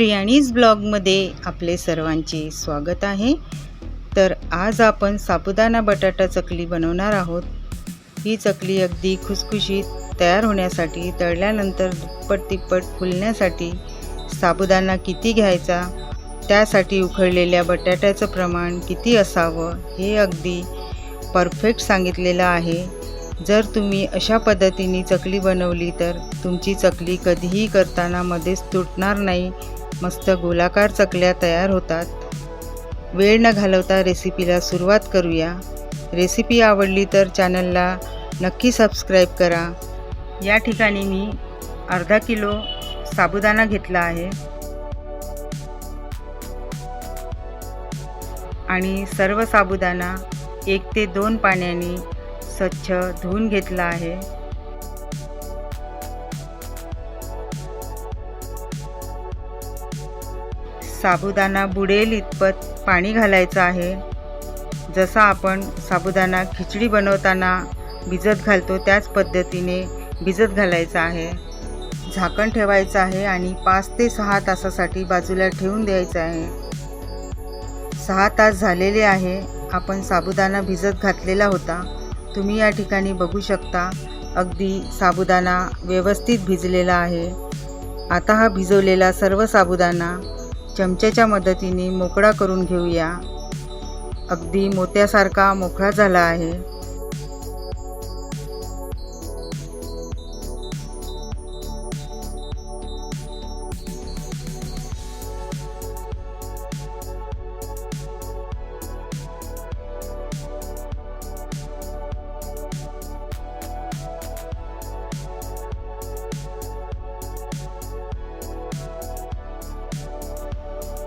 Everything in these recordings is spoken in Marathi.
प्रियाणीज ब्लॉगमध्ये आपले सर्वांचे स्वागत आहे. तर आज आपण साबुदाणा बटाटा चकली बनवणार आहोत. ही चकली अगदी खुसखुशीत तयार होण्यासाठी तळल्यानंतर दुप्पट तिप्पट फुलण्यासाठी साबुदाणा किती घ्यायचा त्यासाठी उखळलेल्या बटाट्याचं प्रमाण किती असावं हे अगदी परफेक्ट सांगितलेलं आहे. जर तुम्ही अशा पद्धतीने चकली बनवली तर तुमची चकली कधीही करताना मध्येच तुटणार नाही. मस्त गोलाकार चकल्या तयार होतात. वेळ न घालवता रेसिपीला सुरुवात करूया. रेसिपी आवडली तर चॅनलला नक्की सबस्क्राईब करा. या ठिकाणी मी अर्धा किलो साबुदाणा घेतला आहे. आणि सर्व साबुदाणा एक ते दोन पाण्याने स्वच्छ धुवून घेतला आहे. साबुदाणा बुडेल इतपत पाणी घालायचं आहे. जसा आपण साबुदाणा खिचडी बनवताना भिजत घालतो त्याच पद्धतीने भिजत घालायचं आहे. झाकण ठेवायचं आहे आणि पाच ते सहा तासासाठी बाजूला ठेवून द्यायचं आहे. सहा तास झालेले आहे आपण साबुदाणा भिजत घातलेला होता. तुम्ही या ठिकाणी बघू शकता अगदी साबुदाणा व्यवस्थित भिजलेला आहे. आता हा भिजवलेला सर्व साबुदाणा चमच्याच्या मदतीने मोकळा करून घेऊया. अगदी मोत्यासारखा मोकळा झाला आहे.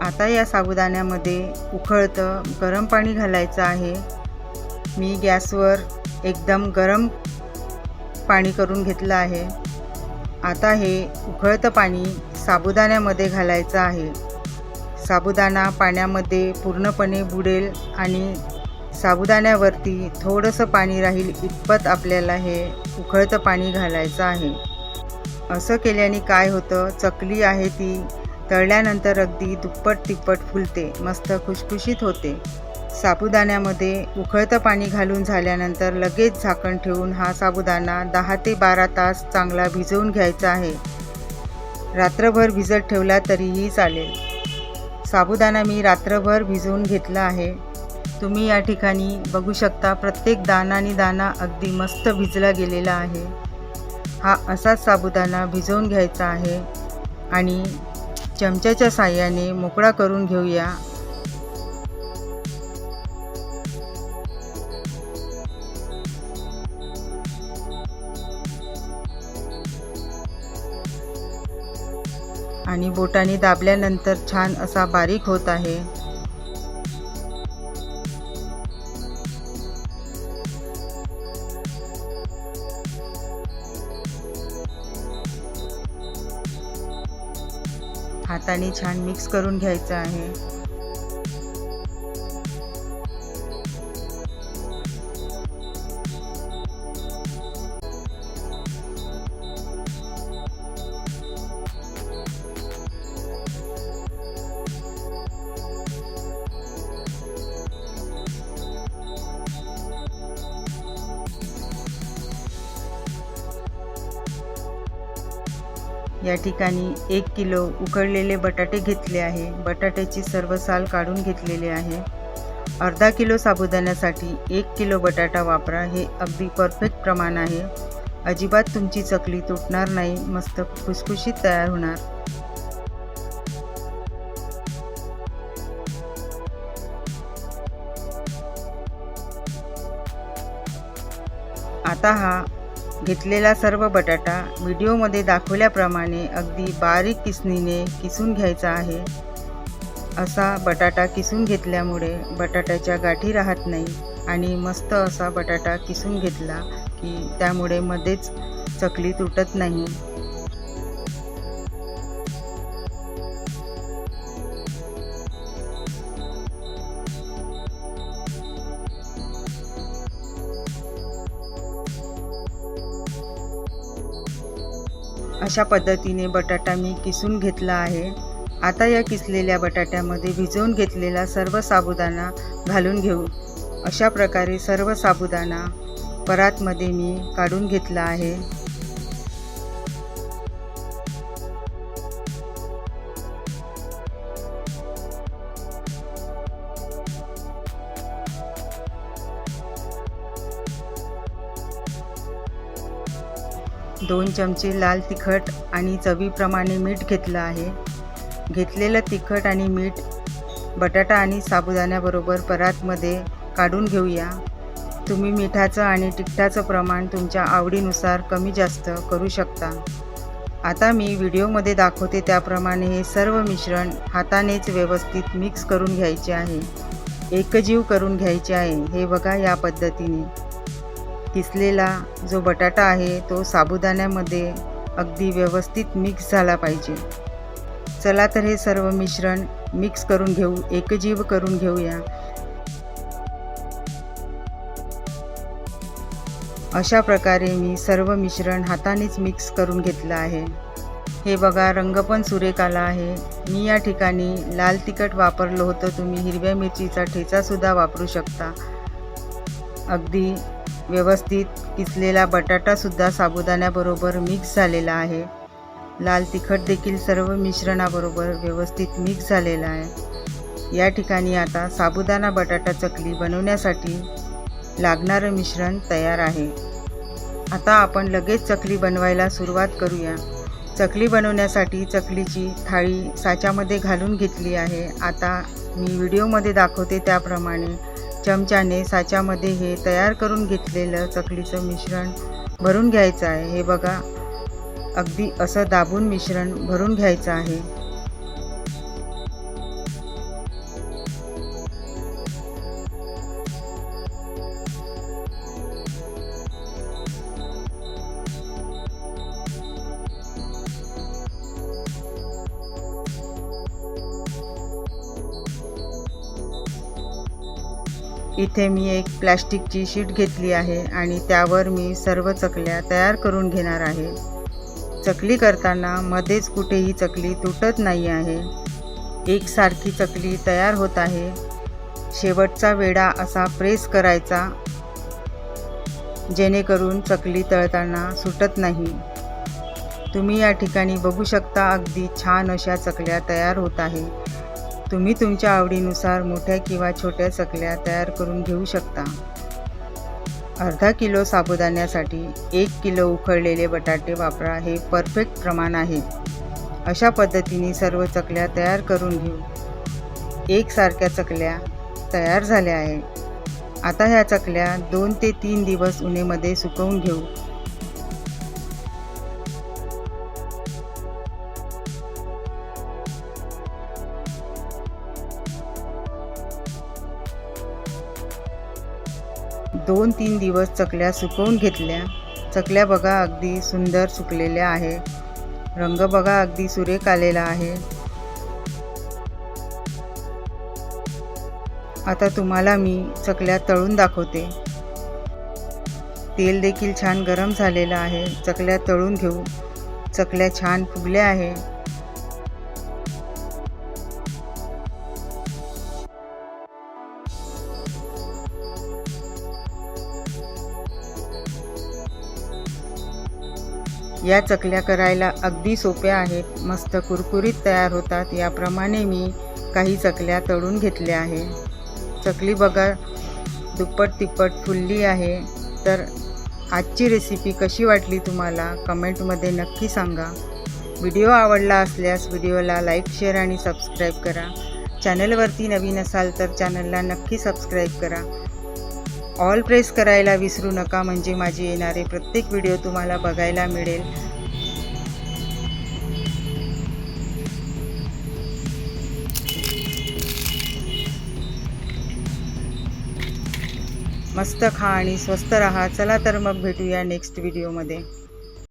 आता या साबुदाण्यामध्ये उखळतं गरम पाणी घालायचं आहे. मी गॅसवर एकदम गरम पाणी करून घेतलं आहे. आता हे उखळतं पाणी साबुदाण्यामध्ये घालायचं आहे. साबुदाणा पाण्यामध्ये पूर्णपणे बुडेल आणि साबुदाण्यावरती थोडंसं पाणी राहील इतपत आपल्याला हे उखळतं पाणी घालायचं आहे. असं केल्याने काय होतं? चकली आहे ती. तळल्यानंतर अगदी दुप्पट तिप्पट फुलते मस्त खुशखुशीत होते. साबुदाण्यामध्ये उकळतं पाणी घालून झाल्यानंतर लगेच झाकण ठेवून हा साबुदाणा दहा ते बारा तास चांगला भिजवून घ्यायचा आहे. रात्रभर भिजत ठेवला तरीही चालेल. साबुदाणा मी रात्रभर भिजवून घेतला आहे. तुम्ही या ठिकाणी बघू शकता प्रत्येक दाणा आणि दाणा अगदी मस्त भिजला गेलेला आहे. हा असाच साबुदाणा भिजवून घ्यायचा आहे आणि चमच्याच्या साह्याने मोकळा करून घेऊया. आणि बोटाने दाबल्यानंतर छान असा बारीक होत आहे. हाताने छान मिक्स करून घ्यायचं आहे. या ठिकाणी एक किलो उकडलेले बटाटे घेतले आहे. बटाट्याची सर्व साल काढून घेतलेले आहे. अर्धा किलो साबुदाण्यासाठी एक किलो बटाटा वापरा. हे अगदी परफेक्ट प्रमाण आहे. अजिबात तुमची चकली तुटणार नाही. मस्त खुसखुशीत तयार होणार. आता हा घेतलेला सर्व बटाटा व्हिडिओमध्ये दाखवल्याप्रमाणे अगदी बारीक किसणीने किसून घ्यायचा आहे. असा बटाटा किसून घेतल्यामुळे बटाट्याच्या गाठी राहत नाही आणि मस्त असा बटाटा किसून घेतला की त्यामुळे मध्येच चकली तुटत नाही. अशा पद्धतीने बटाटा मी किसून घेतला आहे. आता या किसलेल्या बटाट्यामध्ये भिजवून घेतलेला सर्व साबुदाणा घालून घेऊ. अशा प्रकारे सर्व साबुदाणा परातमध्ये मी काढून घेतला आहे. दोन चमचे लाल तिखट आणि चवीप्रमाणे मीठ घेतलं आहे. घेतलेलं तिखट आणि मीठ बटाटा आणि साबुदाण्याबरोबर परातमध्ये काढून घेऊया. तुम्ही मिठाचं आणि तिखटाचं प्रमाण तुमच्या आवडीनुसार कमी जास्त करू शकता. आता मी व्हिडिओमध्ये दाखवते त्याप्रमाणे हे सर्व मिश्रण हातानेच व्यवस्थित मिक्स करून घ्यायचे आहे. एकजीव करून घ्यायचे आहे. हे बघा या पद्धतीने. किसलेला जो बटाटा आहे तो साबुदाण्यामध्ये अगदी व्यवस्थित मिक्स झाला पाहिजे. चला तर हे सर्व मिश्रण मिक्स करून घेऊ एकजीव करून घेऊया. अशा प्रकारे मी सर्व मिश्रण हातानेच मिक्स करून घेतलं आहे. हे बघा रंग पण सुरेख आला आहे. मी या ठिकाणी लाल तिखट वापरलं होतं. तुम्ही हिरव्या मिरचीचा ठेचासुद्धा वापरू शकता. अगदी व्यवस्थित किसलेला बटाटासुद्धा साबुदाण्याबरोबर मिक्स झालेला आहे. लाल तिखट देखील सर्व मिश्रणाबरोबर व्यवस्थित मिक्स झालेला आहे. या ठिकाणी आता साबुदाणा बटाटा चकली बनवण्यासाठी लागणारं मिश्रण तयार आहे. आता आपण लगेच चकली बनवायला सुरुवात करूया. चकली बनवण्यासाठी चकलीची थाळी साच्यामध्ये घालून घेतली आहे. आता मी व्हिडिओमध्ये दाखवते त्याप्रमाणे. चमच्याने साच्यामध्ये हे तयार करून घेतलेलं चकलीचं मिश्रण भरून घ्यायचं आहे. हे बघा अगदी असं दाबून मिश्रण भरून घ्यायचं आहे. इथे मी एक प्लॅस्टिकची शीट घेतली आहे आणि त्यावर मी सर्व चकल्या तयार करून घेणार आहे. चकली करताना मध्येच कुठेही चकली तुटत नाही आहे. एकसारखी चकली तयार होत आहे. शेवटचा वेडा असा प्रेस करायचा जेणेकरून चकली तळताना सुटत नाही. तुम्ही या ठिकाणी बघू शकता अगदी छान अशा चकल्या तयार होत आहे. तुम्ही तुमच्या आवडीनुसार मोठ्या किंवा छोट्या चकल्या तयार करून घेऊ शकता. अर्धा किलो साबुदाण्यासाठी एक किलो उखळलेले बटाटे वापरा हे परफेक्ट प्रमाण आहे. अशा पद्धतीने सर्व चकल्या तयार करून घेऊ. एकसारख्या चकल्या तयार झाल्या आहे आता ह्या चकल्या दोन ते तीन दिवस उन्हेमध्ये सुकवून घेऊ. दोन तीन दिवस चकल्या सुकवून घेतल्या. चकल्या बघा अगदी सुंदर सुकलेल्या आहे रंग बघा अगदी सुरेख आलेला आहे. आता तुम्हाला मी चकल्या तळून दाखवते. तेल देखील छान गरम झालेलं आहे. चकल्या तळून घेऊ. चकल्या छान फुगल्या आहे या चकल्या करायला अगदी सोप्या आहेत. मस्त कुरकुरीत तयार होतात. याप्रमाणे मी काही चकल्या तळून घेतल्या आहे चकली बघा दुप्पट तिप्पट फुलली आहे. तर आजची रेसिपी कशी वाटली तुम्हाला? कमेंटमध्ये नक्की सांगा. व्हिडिओ आवडला असल्यास व्हिडिओला लाईक शेअर आणि सबस्क्राईब करा. चॅनलवरती नवीन असाल तर चॅनलला नक्की सबस्क्राईब करा. ऑल प्रेस करायला विसरू नका म्हणजे माझे येणारे प्रत्येक व्हिडिओ तुम्हाला बघायला मिळेल. मस्त खा आणि स्वस्त राहा. चला तर मग भेटूया नेक्स्ट व्हिडिओमध्ये